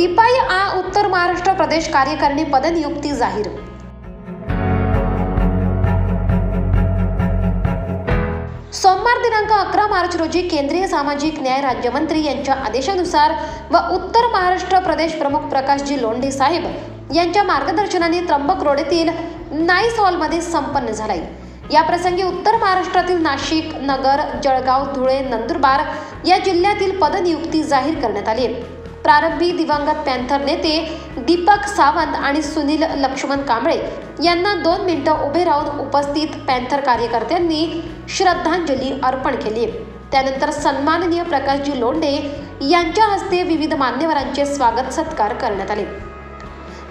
रिपाई आ उत्तर महाराष्ट्र प्रदेश कार्यकारिणी पदनियुक्ती जाहीर सोमवार दिनांक अकरा मार्च रोजी केंद्रीय सामाजिक न्याय राज्यमंत्री यांच्या आदेशानुसार व उत्तर महाराष्ट्र प्रदेश प्रमुख प्रकाशजी लोंढे साहेब यांच्या मार्गदर्शनाने त्र्यंबक रोड येथील नाईस हॉलमध्ये संपन्न झालाय या प्रसंगी उत्तर महाराष्ट्रातील नाशिक नगर जळगाव धुळे नंदुरबार या जिल्ह्यातील पदनियुक्ती जाहीर करण्यात आली. प्रारंभी दिवंगत पॅन्थर नेते दीपक सावंत आणि सुनील लक्ष्मण कांबळे यांना दोन मिनिटं उभे राहून उपस्थित पॅन्थर कार्यकर्त्यांनी श्रद्धांजली अर्पण केली. त्यानंतर सन्माननीय प्रकाशजी लोंढे यांच्या हस्ते विविध मान्यवरांचे स्वागत सत्कार करण्यात आले.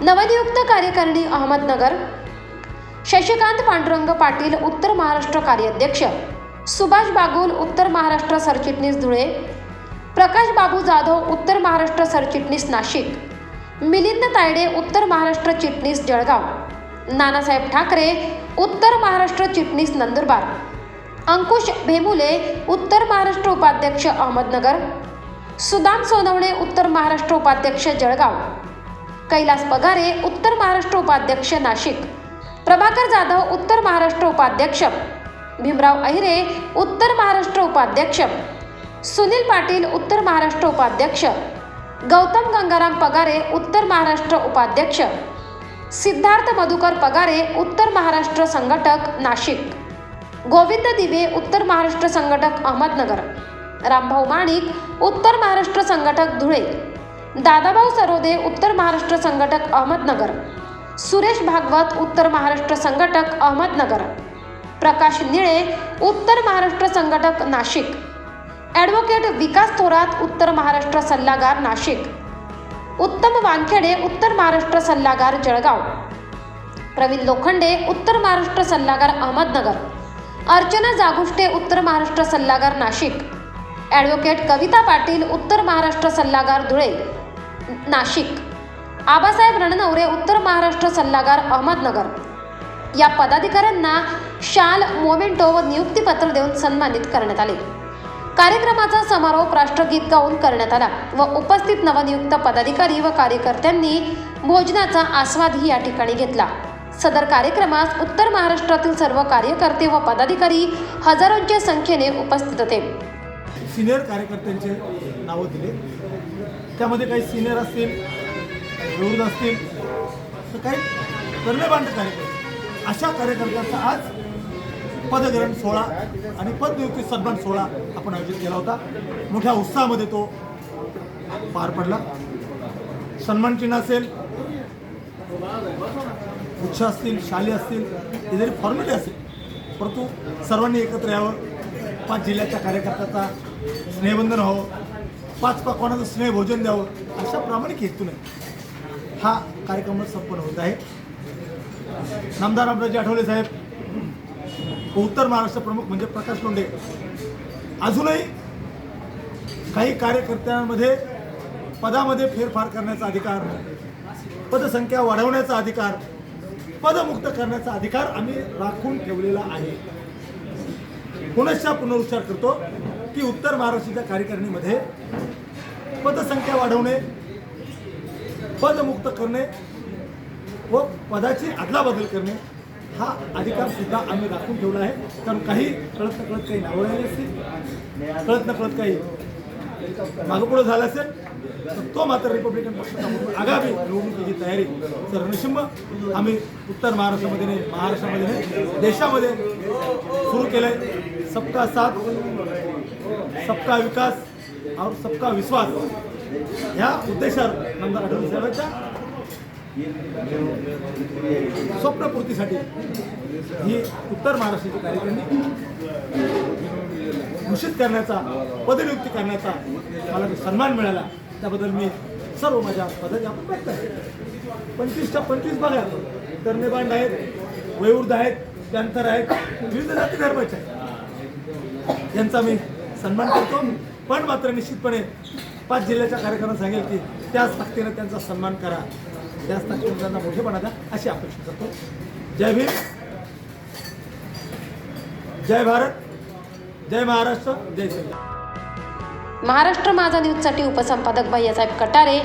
नवनियुक्त कार्यकारिणी अहमदनगर शशिकांत पांडुरंग पाटील उत्तर महाराष्ट्र कार्याध्यक्ष सुभाष बागुल उत्तर महाराष्ट्र सरचिटणीस धुळे प्रकाश बाबू जाधव उत्तर महाराष्ट्र सरचिटणीस नाशिक. मिलिंद तायडे उत्तर महाराष्ट्र चिटणीस जळगाव. नानासाहेब ठाकरे उत्तर महाराष्ट्र चिटणीस नंदुरबार. अंकुश भेमुले उत्तर महाराष्ट्र उपाध्यक्ष अहमदनगर. सुदाम सोनवणे उत्तर महाराष्ट्र उपाध्यक्ष जळगाव. कैलास पगारे उत्तर महाराष्ट्र उपाध्यक्ष नाशिक. प्रभाकर जाधव उत्तर महाराष्ट्र उपाध्यक्ष. भीमराव अहिरे उत्तर महाराष्ट्र उपाध्यक्ष. सुनील पाटील उत्तर महाराष्ट्र उपाध्यक्ष. गौतम गंगाराम पगारे उत्तर महाराष्ट्र उपाध्यक्ष. सिद्धार्थ मधुकर पगारे उत्तर महाराष्ट्र संघटक नाशिक. गोविंद दिवे उत्तर महाराष्ट्र संघटक अहमदनगर. रामभाऊ माणिक उत्तर महाराष्ट्र संघटक धुळे. दादाभाऊ सरोदे उत्तर महाराष्ट्र संघटक अहमदनगर. सुरेश भागवत उत्तर महाराष्ट्र संघटक अहमदनगर. प्रकाश निळे उत्तर महाराष्ट्र संघटक नाशिक. ॲडव्होकेट विकास थोरात उत्तर महाराष्ट्र सल्लागार नाशिक. उत्तम वानखेडे उत्तर महाराष्ट्र सल्लागार जळगाव. प्रवीण लोखंडे उत्तर महाराष्ट्र सल्लागार अहमदनगर. अर्चना जागुष्टे उत्तर महाराष्ट्र सल्लागार नाशिक. ॲडव्होकेट कविता पाटील उत्तर महाराष्ट्र सल्लागार धुळे नाशिक. आबासाहेब रणनवरे उत्तर महाराष्ट्र सल्लागार अहमदनगर. या पदाधिकाऱ्यांना शाल मोमेंटो व नियुक्तीपत्र देऊन सन्मानित करण्यात आले. कार्यक्रमाचा समारोप राष्ट्रगीत गाऊन करण्यात आला व उपस्थित नवनियुक्त पदाधिकारी व कार्यकर्त्यांनी भोजनाचा आस्वादही या ठिकाणी घेतला. सदर कार्यक्रमास उत्तर महाराष्ट्रातील सर्व कार्यकर्ते व पदाधिकारी हजारोंच्या संख्येने उपस्थित होते. सिनियर कार्यकर्त्यांचे नावं दिले. त्यामध्ये काही सिनियर असतील विरोध असतील तर काही कर्णबांध कार्यकर्ते. अशा कार्यकर्त्यांचा आज पदग्रहण सोहळा आणि पदनियुक्ती सन्मान सोहळा आपण आयोजित केला होता. मोठ्या उत्साहामध्ये तो पार पडला. सन्मान चिन्ह असेल उच्च असतील शाली असतील हे जरी फॉर्मॅलिटी असेल परंतु सर्वांनी एकत्र यावं. पाच जिल्ह्याच्या कार्यकर्त्याचा स्नेहबंधन व्हावं. पाच पकवानाचं स्नेहभोजन द्यावं अशा प्रामाणिक हेतून हा कार्यक्रम संपन्न होत आहे. नामदार अमराजी आठवले साहेब उत्तर महाराष्ट्र प्रमुख म्हणजे प्रकाश लोंढे. अजूनही काही कार्यकर्त्यांमध्ये पदामध्ये फेरफार करण्याचा अधिकार पदसंख्या वाढवण्याचा अधिकार पदमुक्त करण्याचा अधिकार आम्ही राखून ठेवलेला आहे. पुनश्च पुनरुच्चार करतो की उत्तर महाराष्ट्राच्या कार्यकारिणीमध्ये पदसंख्या वाढवणे पदमुक्त करणे व पदाची अदलाबदल करणे हा अधिकार सुद्धा आम्ही राखून ठेवला आहे. कारण काही कळत न कळत काही नावं आली असतील कळत न कळत काही मागपुढं झालं असेल तर तो मात्र रिपब्लिकन पक्षाचा आगामी निवडणुकीची तयारी सर निशिंब आम्ही उत्तर महाराष्ट्रामध्ये नाही महाराष्ट्रामध्ये नाही देशामध्ये सुरू केलं आहे सबका साथ सबका विकास और सबका विश्वास. ह्या उद्देशावर नामदार आठवले साहेबांच्या स्वप्नपूर्तीसाठी ही उत्तर महाराष्ट्राची कार्यक्रम घोषित करण्याचा पदनियुक्ती करण्याचा मला जो सन्मान मिळाला त्याबद्दल मी सर्व माझ्या पदाच्या व्यक्त आहे. पंचवीसच्या पंचवीस बघा कर्णेबांड आहेत वयोवृद्ध आहेत त्यानंतर आहेत विविध जाती धर्माचे आहेत. यांचा मी सन्मान करतो. पण मात्र निश्चितपणे पाच जिल्ह्याच्या कार्यक्रमात सांगेल की त्याच ताकदीनं त्यांचा सन्मान करा. त्याच मुलांना मोठेपणा द्या अशी अपेक्षा करतो. जय भीम. जय भारत. जय महाराष्ट्र. जय श्रीराम महाराष्ट्र माझा न्यूजसाठी उपसंपादक भैयासाहेब कटारे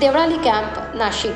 देवळाली कॅम्प नाशिक.